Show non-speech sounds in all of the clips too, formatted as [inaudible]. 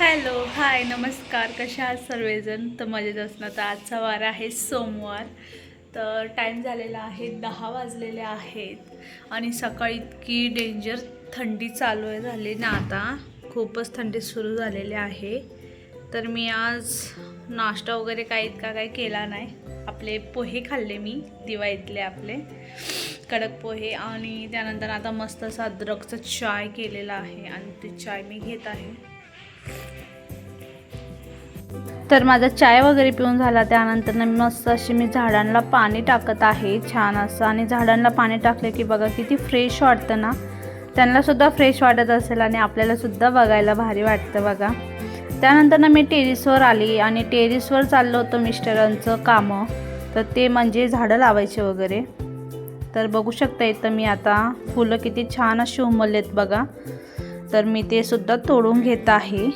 Hello hi नमस्कार. कशा आहात सर्वजण? तर मजेत असणार तर आजचा वार आहे सोमवार. तर टाईम झालेला आहे दहा वाजलेले आहेत. आणि सकाळी इतकी डेंजर थंडी चालू आहे झाली ना आता. खूपच थंडी सुरू झालेली आहे. तर मी आज नाश्ता वगैरे काही इतका काही केला नाही. आपले पोहे खाल्ले मी दिवाळीतले आपले. कडक पोहे आणि त्यानंतर आता मस्त असा अद्रकचा चाय केलेला आहे. आणि ते चाय मी घेत आहे. तर माझा चाय वगैरे पिऊन झाला. त्यानंतर ना मी मस्त अशी मी झाडांना पाणी टाकत आहे. छान असं. आणि झाडांना पाणी टाकले की बघा किती फ्रेश वाटतं ना. त्यांनासुद्धा फ्रेश वाटत असेल आणि आपल्यालासुद्धा बघायला भारी वाटतं बघा. त्यानंतर ना मी टेरिसवर आली. आणि टेरिसवर चाललं होतं मिस्टरांचं कामं. तर ते म्हणजे झाडं लावायचे वगैरे. तर बघू शकता इथं मी आता फुलं किती छान अशी उमललेत बघा. तर मी ते सुद्धा तोडून घेत आहे.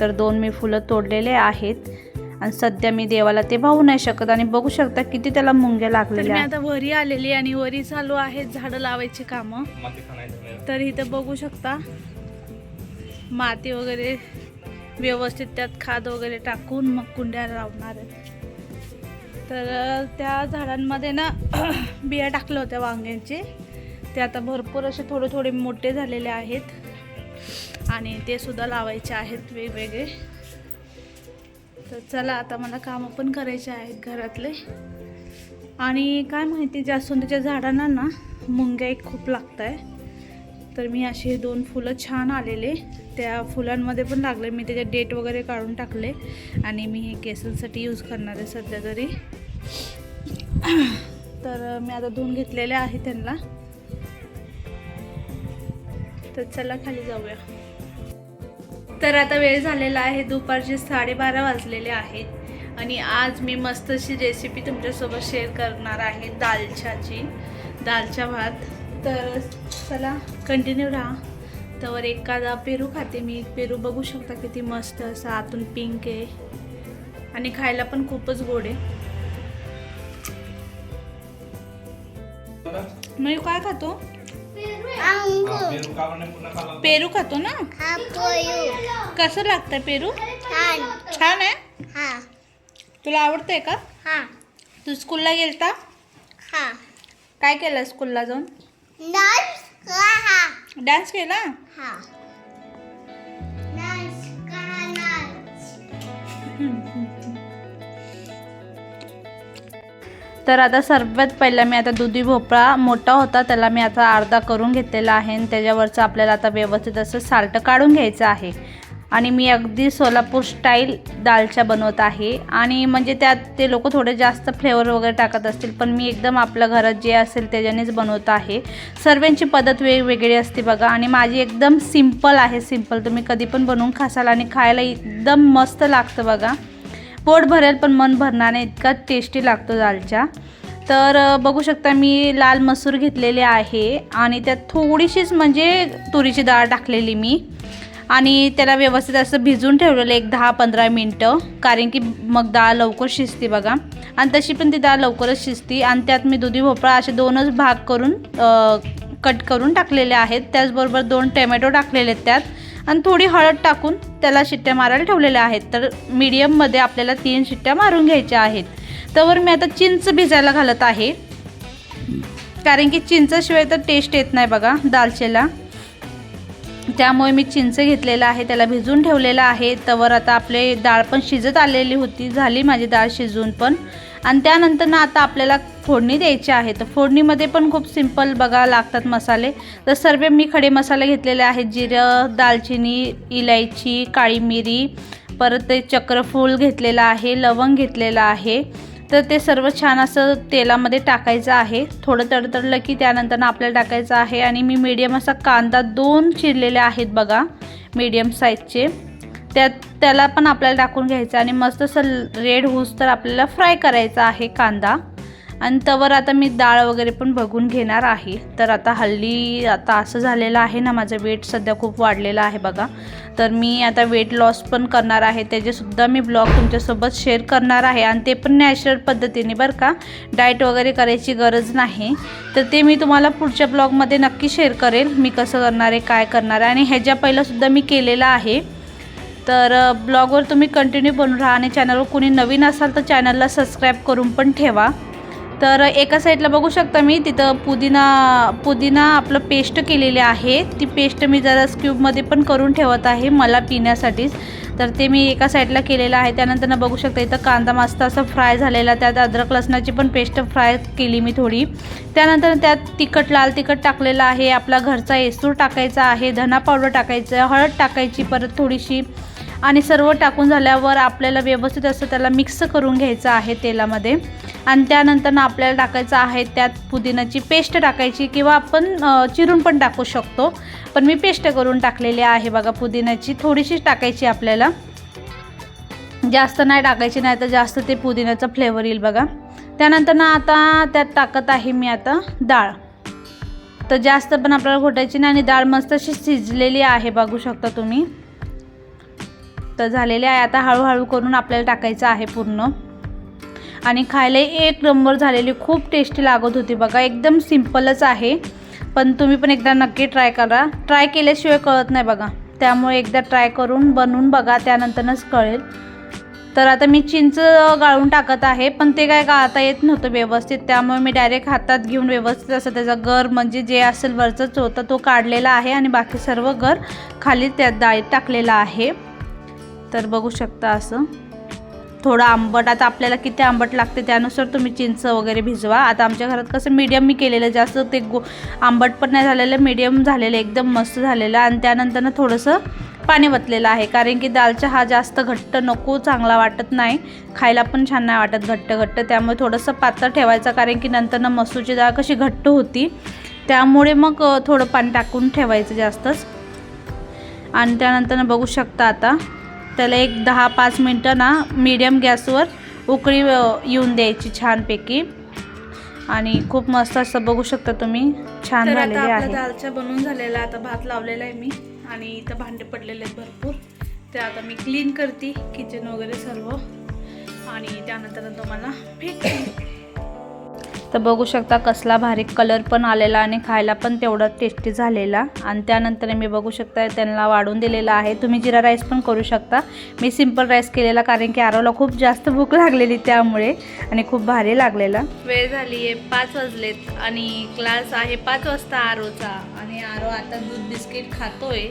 तर दोन मी फुलं तोडलेले आहेत. आणि सध्या मी देवाला ते वाहू नाही शकत आणि बघू शकता किती त्याला मुंग्या लागलेल्या आता वरी आलेली आणि वरी चालू आहेत झाडं लावायची कामं. तर इथं बघू शकता माती वगैरे व्यवस्थित त्यात खाद वगैरे टाकून मग कुंड्या लावणार तर त्या झाडांमध्ये ना [clears throat] बिया टाकल्या होत्या वांग्यांचे. ते आता भरपूर असे थोडे थोडे मोठे झालेले आहेत. आणि ते सुद्धा लावायचे आहेत वेगवेगळे. तर चला आता मला कामं पण करायचे आहेत घरातले. आणि काय माहिती जास्वंदीच्या झाडांना ना मुंग्या एक खूप लागत आहे तर मी असे हे दोन फुलं छान आलेले. त्या फुलांमध्ये पण लागले. मी त्याचे डेट वगैरे काढून टाकले. आणि मी हे केसांसाठी यूज करणार आहे सध्या तरी. तर मी आता धुवून घेतलेले आहे त्यांना. तर चला खाली जाऊया. तर आता वेळ झालेला आहे दुपारचे साडेबारा वाजलेले आहेत. आणि आज मी मस्त अशी रेसिपी तुमच्यासोबत शेअर करणार आहे दालच्याची दालच्या भात. तर चला कंटिन्यू राहा. तर एखादा पेरू खाते मी. पेरू बघू शकता किती मस्त असं आतून पिंक आहे. आणि खायला पण खूपच गोड आहे. मी काय खातो? पेरू खातो ना? कसं लागतं पेरू? छान. आहे? तुला आवडतंय का? तू स्कूलला गेलता? काय केलं स्कूलला जाऊन? डान्स केला? [laughs] तर आता सर्वात पहिला मी आता दुधी भोपळा मोठा होता त्याला मी आता अर्धा करून घेतलेला आहे आणि त्याच्यावरचं आपल्याला आता व्यवस्थित असं साल्ट काढून घ्यायचं आहे. आणि मी अगदी सोलापूर स्टाईल दालच्या बनवत आहे. आणि म्हणजे त्यात ते लोक थोडे जास्त फ्लेवर वगैरे टाकत असतील पण मी एकदम आपल्या घरात जे असेल त्याच्यानेच बनवत आहे. सर्वांची पद्धत वेगवेगळी असते बघा. आणि माझी एकदम सिंपल आहे सिंपल तुम्ही कधी पण बनवून खासाल आणि खायला एकदम मस्त लागतं बघा. पोट भरेल पण मन भरणार नाही इतका टेस्टी लागतो दालच्या तर बघू शकता मी लाल मसूर घेतलेले आहे आणि त्यात थोडीशीच म्हणजे तुरीची डाळ टाकलेली मी. आणि त्याला व्यवस्थित असं भिजून ठेवलेलं एक दहा पंधरा मिनटं कारण की मग डाळ लवकर शिजते बघा. आणि तशी पण ती डाळ लवकरच शिजते. आणि त्यात मी दुधी भोपळा असे दोनच भाग करून कट करून टाकलेले आहेत. त्याचबरोबर दोन टोमॅटो टाकलेले आहेत त्यात. आणि थोडी हळद टाकून त्याला शिट्ट्या मारायला ठेवलेल्या आहेत. तर मीडियममध्ये आपल्याला तीन शिट्ट्या मारून घ्यायच्या आहेत. त्यावर मी आता चिंच भिजायला घालत आहे. कारण की चिंचाशिवाय तर टेस्ट येत नाही बघा दालचेला. त्यामुळे मी चिंच घेतलेलं आहे त्याला भिजून ठेवलेलं आहे. तवर आता आपले डाळ पण शिजत आलेली होती झाली माझी डाळ शिजून पण. आणि त्यानंतर ना आता आपल्याला फोडणी द्यायची आहे. तर फोडणीमध्ये पण खूप सिंपल बघा लागतात मसाले. तर सर्व मी खडे मसाले घेतलेले आहेत. जिरं दालचिनी इलायची काळी मिरी परत ते चक्रफूल घेतलेलं आहे लवंग घेतलेलं आहे. तर ते सर्व छान असं तेलामध्ये टाकायचं आहे. थोडं तडतडलं की त्यानंतर आपल्याला टाकायचं आहे. आणि मी मीडियम असा कांदा दोन चिरलेले आहेत बघा मीडियम साईजचे त्यात त्याला पण आपल्याला टाकून घ्यायचं आणि मस्त असं रेड होऊस तर आपल्याला फ्राय करायचा आहे कांदा. आणि तवर आता मी डाळ वगैरे पण बघून घेणार आहे. तर आता हल्ली आता असं झालेलं आहे ना माझं वेट सध्या खूप वाढलेलं आहे बघा. तर मी आता वेट लॉस पण करणार आहे. त्याचेसुद्धा मी ब्लॉग तुमच्यासोबत शेअर करणार आहे. आणि ते पण नॅचरल पद्धतीने बरं का डाएट वगैरे करायची गरज नाही. तर ते मी तुम्हाला पुढच्या ब्लॉगमध्ये नक्की शेअर करेल मी कसं करणार आहे काय करणार आहे. आणि ह्याच्या पहिलंसुद्धा मी केलेलं आहे. तर ब्लॉगवर तुम्ही कंटिन्यू बनून राहा आणि चॅनलवर कोणी नवीन असाल तर चॅनलला सबस्क्राईब करून पण ठेवा. तर एका साईडला बघू शकता मी तिथं पुदिना पुदिना आपलं पेस्ट केलेली आहे. ती पेस्ट मी जरा स्क्यूबमध्ये पण करून ठेवत आहे मला पिण्यासाठीच. तर ते मी एका साईडला केलेलं आहे. त्यानंतर ना बघू शकता इथं कांदा मस्त असं फ्राय झालेला त्यात अद्रक लसणाची पण पेस्ट फ्राय केली मी थोडी. त्यानंतर त्यात तिखट लाल तिखट टाकलेलं आहे. आपला घरचा एसूर टाकायचा आहे धना पावडर टाकायचं हळद टाकायची परत थोडीशी आणि सर्व टाकून झाल्यावर आपल्याला व्यवस्थित असं त्याला मिक्स करून घ्यायचं आहे तेलामध्ये. आणि त्यानंतर ना आपल्याला टाकायचं आहे त्यात पुदिनाची पेस्ट टाकायची किंवा आपण चिरून पण टाकू शकतो. पण मी पेस्ट करून टाकलेली आहे बघा पुदिनाची थोडीशीच टाकायची आपल्याला. जास्त नाही टाकायची नाही तर जास्त ते पुदिन्याचा फ्लेवर येईल बघा. त्यानंतर ना आता त्यात टाकत आहे मी आता डाळ. तर जास्त पण आपल्याला घोटायची नाही आणि डाळ मस्त अशी शिजलेली आहे बघू शकता तुम्ही. तर झालेले आहे. आता हळूहळू करून आपल्याला टाकायचं आहे पूर्ण. आणि खायला एक नंबर झालेली खूप टेस्टी लागत होती बघा. एकदम सिम्पलच आहे. पण तुम्ही पण एकदा नक्की ट्राय करा. ट्राय केल्याशिवाय कळत नाही बघा. त्यामुळे एकदा ट्राय करून बनवून बघा. त्यानंतरच कळेल. तर आता मी चिंच गाळून टाकत आहे. पण ते काय गाळता येत नव्हतं व्यवस्थित. त्यामुळे मी डायरेक्ट हातात घेऊन व्यवस्थित असं त्याचा गर म्हणजे जे असेल वरचंच होतं तो काढलेला आहे. आणि बाकी सर्व गर खाली त्या डाळीत टाकलेला आहे. तर बघू शकता असं. थोडं आंबट आता आपल्याला किती आंबट लागते त्यानुसार तुम्ही चिंच वगैरे भिजवा. आता आमच्या घरात कसं मीडियम मी केलेलं जास्त ते गो आंबट पण नाही झालेलं मीडियम झालेलं एकदम मस्त झालेलं. आणि त्यानंतर थोडंसं पाणी वतलेलं आहे कारण की दालचा हा जास्त घट्ट नको चांगला वाटत नाही. खायला पण छान नाही वाटत घट्ट घट्ट. त्यामुळे थोडंसं पातळ ठेवायचं कारण की नंतर मसूरची डाळ कशी घट्ट होती. त्यामुळे मग थोडं पाणी टाकून ठेवायचं जास्तच. आणि त्यानंतर बघू शकता आता. त्याला एक दहा पाच मिनटं ना मीडियम गॅसवर उकळी येऊन द्यायची छानपैकी. आणि खूप मस्त असं बघू शकता तुम्ही छान झालेले आहे. दालचा बनवून झालेला आता भात लावलेला आहे मी. आणि इथं भांडे पडलेले आहेत भरपूर. ते आता मी क्लीन करते किचन वगैरे सर्व. आणि त्यानंतर तुम्हाला भेटते. तर बघू शकता कसला भारी कलर पण आलेला आणि खायला पण तेवढा टेस्टी झालेला. आणि त्यानंतर मी बघू शकता त्यांना वाढून दिलेला आहे. तुम्ही जिरा राईस पण करू शकता. मी सिंपल राईस केलेला कारण की आरोला खूप जास्त भूक लागलेली त्यामुळे आणि खूप भारी लागलेला. वेळ झाली आहे पाच वाजलेत आणि क्लास आहे पाच वाजता आरोचा. आणि आरो आता दूध बिस्किट खातोय.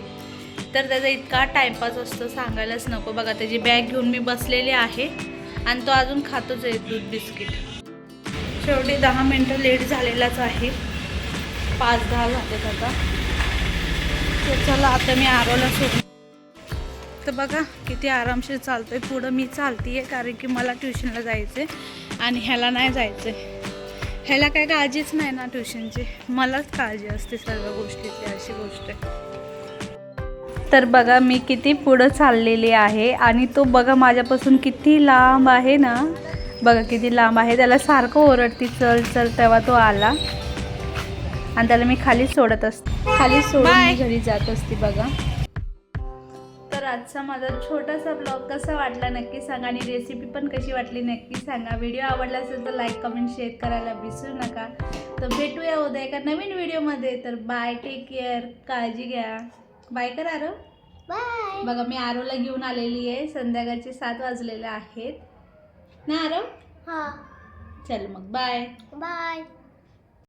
तर त्याचा इतका टाईमपास असतो सांगायलाच नको. बघा त्याची बॅग घेऊन मी बसलेली आहे. आणि तो अजून खातोच आहे दूध बिस्किट. शेवटी दहा मिनटं लेट झालेलाच आहे. पाच दहा झालेत आता. तर चला आता मी आरोला सोडून तर बघा किती आरामशीर चालतोय. पुढं मी चालतीये कारण की मला ट्युशनला जायचं आहे आणि ह्याला नाही जायचं आहे ह्याला काय काळजीच नाही ना ट्युशनची. मलाच काळजी असते सर्व गोष्टीची अशी गोष्ट आहे. तर बघा मी किती पुढं चाललेली आहे आणि तो बघा माझ्यापासून किती लांब आहे ना? बघा किती लांब आहे. त्याला सारखं ओरडती चल चल तेव्हा तो आला. आणि त्याला मी खाली सोडत असते. खाली सोडून घरी जात असते बघा. तर आजचा माझा छोटासा ब्लॉग कसा वाटला नक्की सांगा आणि रेसिपी पण कशी वाटली नक्की सांगा. व्हिडिओ आवडला असेल तर लाईक कमेंट शेअर करायला विसरू नका. तर भेटूया उद्या एका नवीन व्हिडिओमध्ये तर बाय टेक केअर काळजी घ्या. बाय कर आरो बाय बघा मी आरोला घेऊन आलेली आहे. संध्याकाळचे सात वाजलेले आहेत. ना आरो हा. चल मग बाय बाय